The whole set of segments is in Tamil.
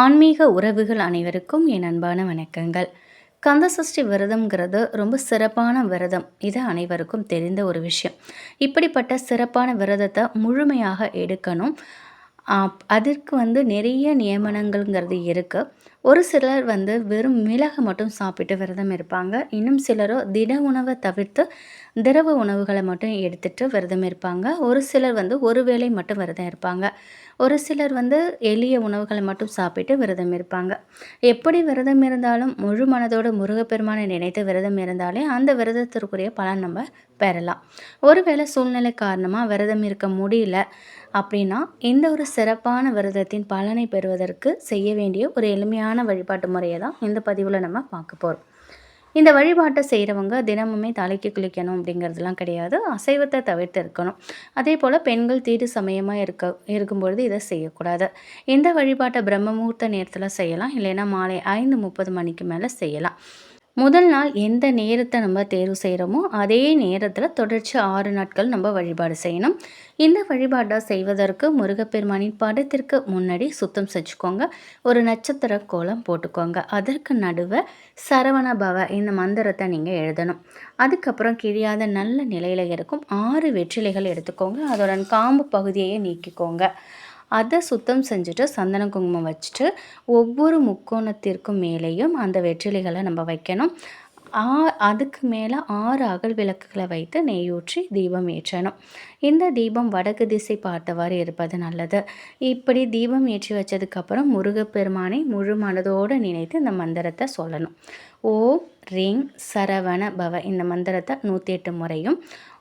ஆன்மீக உறவுகள் அனைவருக்கும் என் அன்பான வணக்கங்கள். கந்தசஷ்டி விரதம்ங்கிறது ரொம்ப சிறப்பான விரதம். இது அனைவருக்கும் தெரிந்த ஒரு விஷயம். இப்படிப்பட்ட சிறப்பான விரதத்தை முழுமையாக எடுக்கணும். அதற்கு வந்து நிறைய நியமனங்கள்ங்கிறது இருக்குது ஒரு சிலர் வந்து வெறும் மிளகு மட்டும் சாப்பிட்டு விரதம் இருப்பாங்க. இன்னும் சிலரோ திட உணவை தவிர்த்து திரவ உணவுகளை மட்டும் எடுத்துகிட்டு விரதம் இருப்பாங்க. ஒரு சிலர் வந்து ஒரு வேளை மட்டும் விரதம் இருப்பாங்க. ஒரு சிலர் வந்து எளிய உணவுகளை மட்டும் சாப்பிட்டு விரதம் இருப்பாங்க. எப்படி விரதம் இருந்தாலும் முழு மனதோட முருகப்பெருமானை நினைத்து விரதம் இருந்தாலே அந்த விரதத்திற்குரிய பலன் நம்ம பெறலாம். ஒருவேளை சூழ்நிலை காரணமாக விரதம் இருக்க முடியல அப்படின்னா இந்த ஒரு சிறப்பான விரதத்தின் பலனை பெறுவதற்கு செய்ய வேண்டிய ஒரு எளிமையான வழிபாட்டு முறையை தான் இந்த பதிவில் நம்ம பார்க்க போகிறோம் இந்த வழிபாட்டை செய்கிறவங்க தினமுமே தலைக்கு குளிக்கணும் அப்படிங்கிறதுலாம் கிடையாது. அசைவத்தை தவிர்த்து இருக்கணும். அதே போல் பெண்கள் தீடு சமயமாக இருக்க இருக்கும்பொழுது இதை செய்யக்கூடாது. இந்த வழிபாட்டை பிரம்ம முகூர்த்த நேரத்தில் செய்யலாம். இல்லைன்னா மாலை ஐந்து முப்பது மணிக்கு மேலே செய்யலாம். முதல் நாள் எந்த நேரத்தை நம்ம தேர்வு செய்கிறோமோ அதே நேரத்தில் தொடர்ச்சி ஆறு நாட்கள் நம்ம வழிபாடு செய்யணும். இந்த வழிபாட்டை செய்வதற்கு முருகப்பெருமானின் படத்திற்கு முன்னாடி சுத்தம் செஞ்சுக்கோங்க. ஒரு நட்சத்திர கோலம் போட்டுக்கோங்க. அதற்கு நடுவே சரவண பவ இந்த மந்திரத்தை நீங்கள் எழுதணும். அதுக்கப்புறம் கிழியாத நல்ல நிலையில் இருக்கும். ஆறு வெற்றிலைகள் எடுத்துக்கோங்க. அதோட காம்பு பகுதியையே நீக்கிக்கோங்க. அதை சுத்தம் செஞ்சுட்டு சந்தன குங்குமம் வச்சுட்டு ஒவ்வொரு முக்கோணத்திற்கும் மேலேயும் அந்த வெற்றிலைகளை நம்ம வைக்கணும். ஆ அதுக்கு மேலே ஆறு அகல் விளக்குகளை வைத்து நெய்யூற்றி தீபம் ஏற்றணும். இந்த தீபம் வடக்கு திசை பார்த்தவாறு இருப்பது நல்லது. இப்படி தீபம் ஏற்றி வச்சதுக்கப்புறம் முருகப்பெருமானை முழு மனதோடு நினைத்து இந்த மந்திரத்தை சொல்லணும். ஓம் ரிங் சரவண பவ இந்த மந்திரத்தை நூற்றி எட்டு முறையும்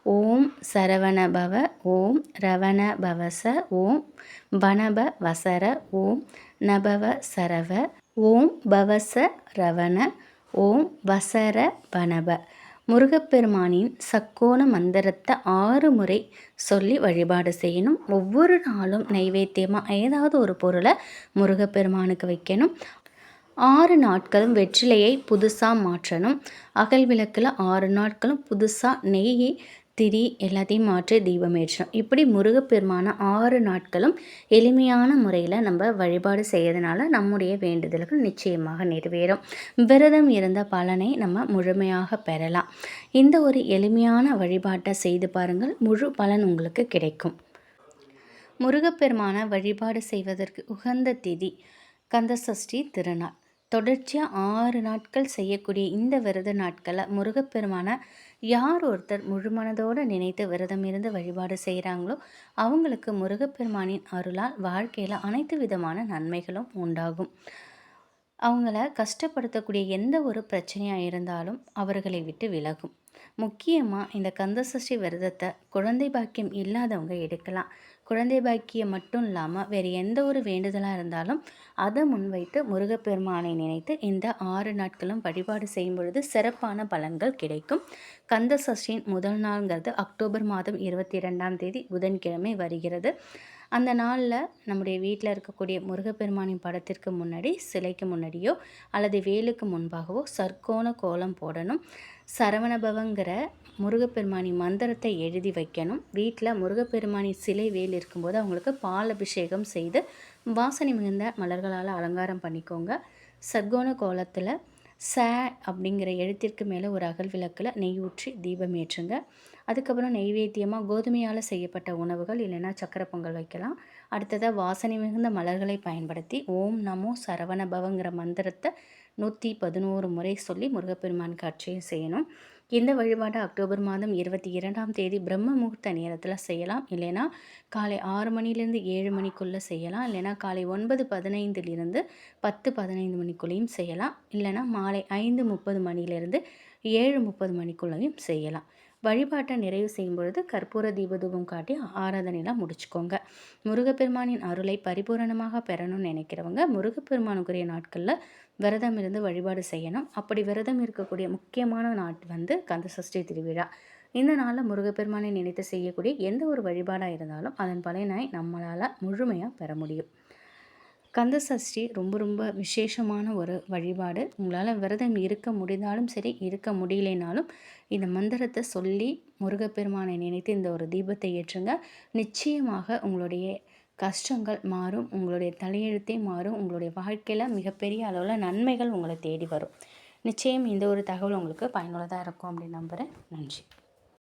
ஓம் சரவணபவ ஓம் ரவண பவச ஓம் வனப வசர ஓம் நபவ சரவ ஓம் பவச ரவண ஓம் வசர வனப முருகப்பெருமானின் சக்கோண மந்திரத்தை ஆறு முறை சொல்லி வழிபாடு செய்யணும். ஒவ்வொரு நாளும் நைவேத்தியமாக ஏதாவது ஒரு பொருளை முருகப்பெருமானுக்கு வைக்கணும். ஆறு நாட்களும் வெற்றிலையை புதுசாக மாற்றணும். அகல் விளக்கில் ஆறு நாட்களும் புதுசாக நெய்யை திரி எல்லாத்தையும் மாற்றி தீபம் ஏற்றணும். இப்படி முருகப்பெருமான ஆறு நாட்களும் எளிமையான முறையில் நம்ம வழிபாடு செய்யறதுனால நம்முடைய வேண்டுதல்கள் நிச்சயமாக நிறைவேறும். விரதம் இருந்த பலனை நம்ம முழுமையாக பெறலாம். இந்த ஒரு எளிமையான வழிபாட்டை செய்து பாருங்கள். முழு பலன் உங்களுக்கு கிடைக்கும். முருகப்பெருமான வழிபாடு செய்வதற்கு உகந்த திதி கந்தசஷ்டி திருநாள். தொடர்ச்சியாக ஆறு நாட்கள் செய்யக்கூடிய இந்த விரத நாட்களை முருகப்பெருமான யார் ஒருத்தர் முழுமனதோடு நினைத்து விரதம் இருந்து வழிபாடு செய்கிறாங்களோ அவங்களுக்கு முருகப்பெருமானின் அருளால் வாழ்க்கையில் அனைத்து விதமான நன்மைகளும் உண்டாகும். அவங்கள கஷ்டப்படுத்தக்கூடிய எந்த ஒரு பிரச்சனையாக இருந்தாலும் அவர்களை விட்டு விலகும். முக்கியமாக இந்த கந்தசஷ்டி விரதத்தை குழந்தை பாக்கியம் இல்லாதவங்க எடுக்கலாம். குழந்தை பாக்கியம் மட்டும் இல்லாமல் வேறு எந்த ஒரு வேண்டுதலாக இருந்தாலும் அதை முன்வைத்து முருகப்பெருமானை நினைத்து இந்த ஆறு நாட்களும் வழிபாடு செய்யும் பொழுது சிறப்பான பலன்கள் கிடைக்கும். கந்த சஷ்டியின் முதல் நாள்ங்கிறது அக்டோபர் மாதம் இருபத்தி ரெண்டாம் தேதி புதன்கிழமை வருகிறது. அந்த நாளில் நம்முடைய வீட்டில் இருக்கக்கூடிய முருகப்பெருமானின் படத்திற்கு முன்னாடி சிலைக்கு முன்னாடியோ அல்லது வேலுக்கு முன்பாகவோ சர்க்கோண கோலம் போடணும். சரவணபவங்கிற முருகப்பெருமானி மந்திரத்தை எழுதி வைக்கணும். வீட்டில் முருகப்பெருமானி சிலை வேல் இருக்கும்போது அவங்களுக்கு பால் அபிஷேகம் செய்து வாசனை மிகுந்த மலர்களால் அலங்காரம் பண்ணிக்கோங்க. சர்க்கோண கோலத்தில் ச அப்படிங்கிற எழுத்திற்கு மேலே ஒரு அகல் விளக்கில் நெய் ஊற்றி தீபம் ஏற்றுங்க. அதுக்கப்புறம் நெய்வேத்தியமாக கோதுமையால் செய்யப்பட்ட உணவுகள் இல்லைன்னா சக்கரை பொங்கல் வைக்கலாம். அடுத்ததாக வாசனை மிகுந்த மலர்களை பயன்படுத்தி ஓம் நமோ சரவணபவங்கிற மந்திரத்தை நூற்றி பதினோரு முறை சொல்லி முருகப்பெருமான் காட்சியும் செய்யணும். இந்த வழிபாடு அக்டோபர் மாதம் இருபத்தி இரண்டாம் தேதி பிரம்ம முகூர்த்த நேரத்தில் செய்யலாம். இல்லைன்னா காலை ஆறு மணிலேருந்து ஏழு மணிக்குள்ளே செய்யலாம். இல்லைன்னா காலை ஒன்பது பதினைந்துலேருந்து பத்து பதினைந்து மணிக்குள்ளேயும் செய்யலாம். இல்லைன்னா மாலை ஐந்து முப்பது மணிலேருந்து ஏழு முப்பது மணிக்குள்ளேயும் செய்யலாம். வழிபாட்டை நிறைவு செய்யும் பொழுது கற்பூர தீபதூபம் காட்டி ஆராதனையெல்லாம் முடிச்சுக்கோங்க. முருகப்பெருமானின் அருளை பரிபூரணமாக பெறணும்னு நினைக்கிறவங்க முருகப்பெருமானுக்குரிய நாட்களில் விரதம் இருந்து வழிபாடு செய்யணும். அப்படி விரதம் இருக்கக்கூடிய முக்கியமான நாட் வந்து கந்த சஷ்டி திருவிழா. இந்த நாளில் முருகப்பெருமானை நினைத்து செய்யக்கூடிய எந்த ஒரு வழிபாடாக இருந்தாலும் அதன் பலனை நம்மளால் முழுமையாக பெற முடியும். கந்த சஷ்டி ரொம்ப ரொம்ப விசேஷமான ஒரு வழிபாடு. உங்களால் விரதம் இருக்க முடிந்தாலும் சரி இருக்க முடியலைனாலும் இந்த மந்திரத்தை சொல்லி முருகப்பெருமானை நினைத்து இந்த ஒரு தீபத்தை ஏற்றுங்க. நிச்சயமாக உங்களுடைய கஷ்டங்கள் மாறும் உங்களுடைய தலையெழுத்தே மாறும் உங்களுடைய வாழ்க்கையில் மிகப்பெரிய அளவில் நன்மைகள் உங்களை தேடி வரும். நிச்சயம் இந்த ஒரு தகவல் உங்களுக்கு பயனுள்ளதாக இருக்கும் அப்படின்னு நம்புகிறேன் நன்றி.